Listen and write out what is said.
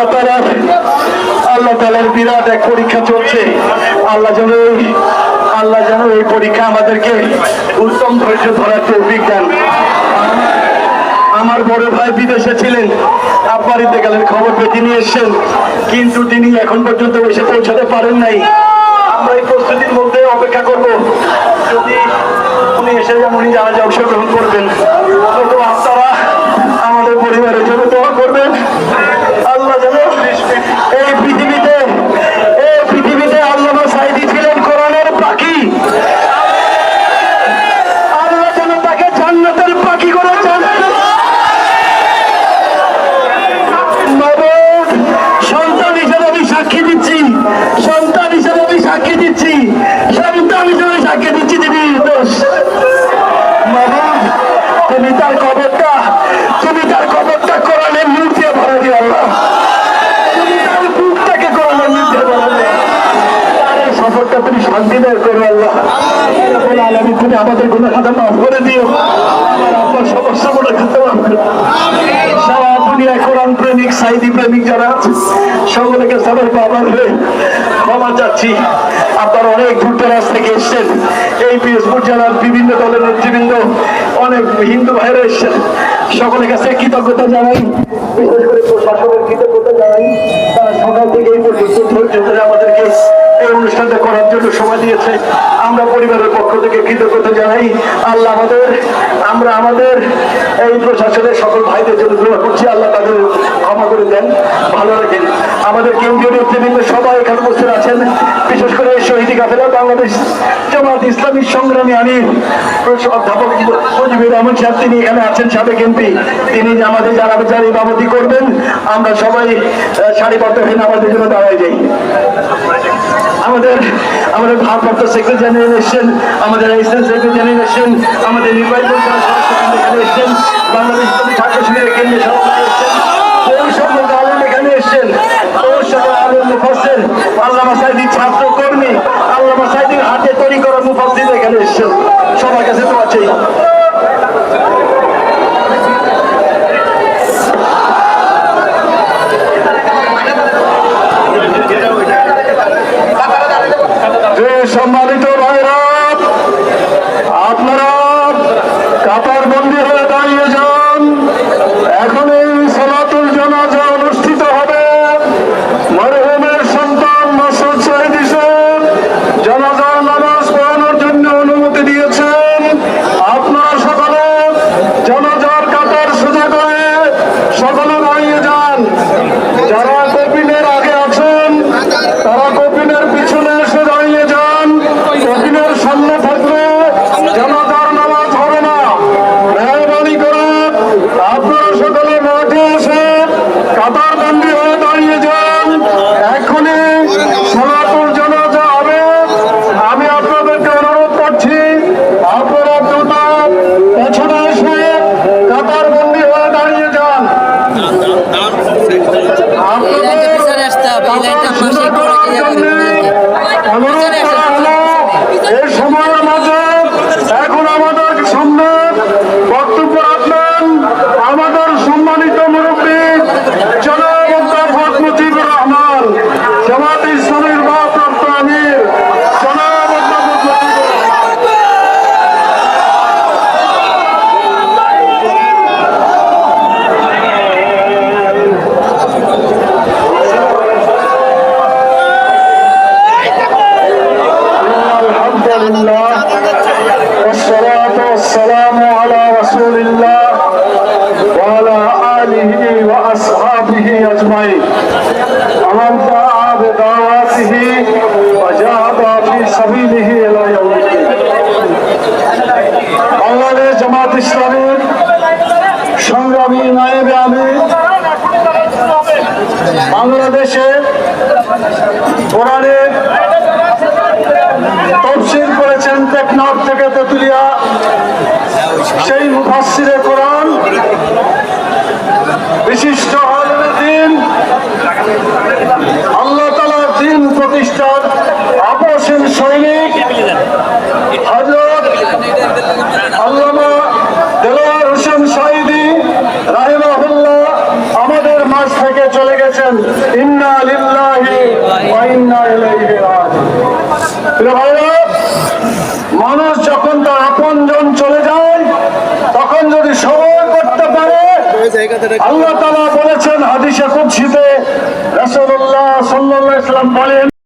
আল্লাহ তালা আল্লাহ তালার বিরাট এক পরীক্ষা চলছে। আল্লাহ যেন আল্লাহ যেন এই পরীক্ষা আমাদেরকে উত্তম ধৈর্য ধরার তৌফিক দেন। আমার বড় ভাই বিদেশে ছিলেন আব্বারিতে গেলেন, খবর পেয়ে তিনি এসছেন, কিন্তু তিনি এখন পর্যন্ত এসে পৌঁছাতে পারেন নাই। আমরা এই প্রস্তুতির মধ্যে অপেক্ষা করব। যদি উনি এসে যান উনি জানা যা অংশগ্রহণ করবেন তো আপনারা আমাদের পরিবারের জন্য দোয়া করবেন আল্লাহ যেন এই পৃথিবীতে এই পৃথিবীতে আল্লাহ সাইদি ছিলেন কোরআনের পাখি আল্লাহ যেন তাকে জান্নাতের পাখি করে জান্নাতের মাবুদ, সন্তান হিসেবে আমি সাক্ষী দিচ্ছি সন্তান হিসেবে আমি সাক্ষী দিচ্ছি সন্তান হিসেবে সাক্ষী দিচ্ছি তিনি নির্দোষ মাবুদ, তুমি তার কবরটা তুমি তার কবরটা কোরআনের নূর দিয়ে ভরে দিও আল্লাহ। তুমি তার বুকটাকে কোরআনের নূর দিয়ে ভরে সফরটা তুমি শান্তিদায় করো আল্লাহ। আলামিন, তুমি আমাদের গুণা খাতা মাফ করে দিও। আমার আব্বার সমস্যা মনে খাতা মাফ করে কোরআন প্রেমিক সাইদি প্রেমিক যারা আছে সকলকে সবার বাবার হয়ে ক্ষমা চাচ্ছি। আপনারা অনেক দূর দরাজ থেকে এসছেন। এই পিএসপুর জেলার বিভিন্ন দলের নেতৃবৃন্দ, অনেক হিন্দু ভাইরা এসছেন। সকলের কাছে কৃতজ্ঞতা জানাই। বিশেষ করে প্রশাসনের কৃতজ্ঞতা জানাই। তারা সকাল থেকে এই পর্যন্ত ধৈর্য ধরে আমাদেরকে এই অনুষ্ঠানটা করার জন্য সময় দিয়েছে। আমরা পরিবারের পক্ষ থেকে কৃতজ্ঞতা জানাই। আল্লাহ আমাদের, আমরা আমাদের, এই প্রশাসনের সকল ভাইদের জন্য দোয়া করছি। আল্লাহ তাদের ক্ষমা করে দেন। ভালো রাখেন আমাদের কেন্দ্রীয় নেতৃবৃন্দ সবাই এখানে উপস্থিত আছেন। বিশেষ করে শহীদ কাফেলা বাংলাদেশ জামাত ইসলামী সংগ্রামী আমির অধ্যাপক মুজিবুর রহমান সাহেব, তিনি এখানে আছেন, সাবেক এমপি। তিনি আমাদের যারা যারা ইমামতি করবেন, আমরা সবাই সারিবদ্ধ হয়ে আমাদের জন্য দাঁড়ায় যাই। আমাদের আমাদের ভারপ্রাপ্ত সেক্রেটারি জেনারেল এসছেন, আমাদের অ্যাসিস্ট্যান্ট সেক্রেটারি জেনারেল এসছেন, আমাদের পরিষদের এখানে এসছেন, বাংলাদেশ ছাত্র শিবিরের কেন্দ্রীয় সভাপতি এসছেন। পৌরসভা আলম এখানে এসছেন। পৌরসভা আলম মুফাসের আল্লাহ সাইদি ছাত্র কর্মী আল্লামা সাইদির হাতে তৈরি করা মুফাসির এখানে এসছেন সবার কাছে তো আছেই যে সম্মানিত ভাইরা আপনারা কাতার বন্দি হয়ে দাঁড়িয়ে যান এখন এই সলাতুল জানাজা অনুষ্ঠিত হবে মরহুমের সন্তান মাসুদ শহীদ হিসেব জানাজার নামাজ পড়ানোর জন্য অনুমতি দিয়েছেন আপনারা সকলে জানাজার কাতার সোজা করে সকলে দাঁড়িয়ে যান যারা কপিনের আগে আছেন তারা কপিনের পিছনে এসে দাঁড়িয়ে যান কপিনের সামনে তাহবিলিহি ইলা ইয়াউমিদ্দিন। বাংলাদেশ জামাত ইসলামের সংগ্রামী নায়েবে আমির। বাংলাদেশের কোরআনের তফসিল করেছেন টেকনাফ থেকে তেতুলিয়া। সেই মুফাসিরের আল্লাহ বলেছেন হাদিসে কুৎসিতে রাসূলুল্লাহ সাল্লাল্লাহু আলাইহি বলেন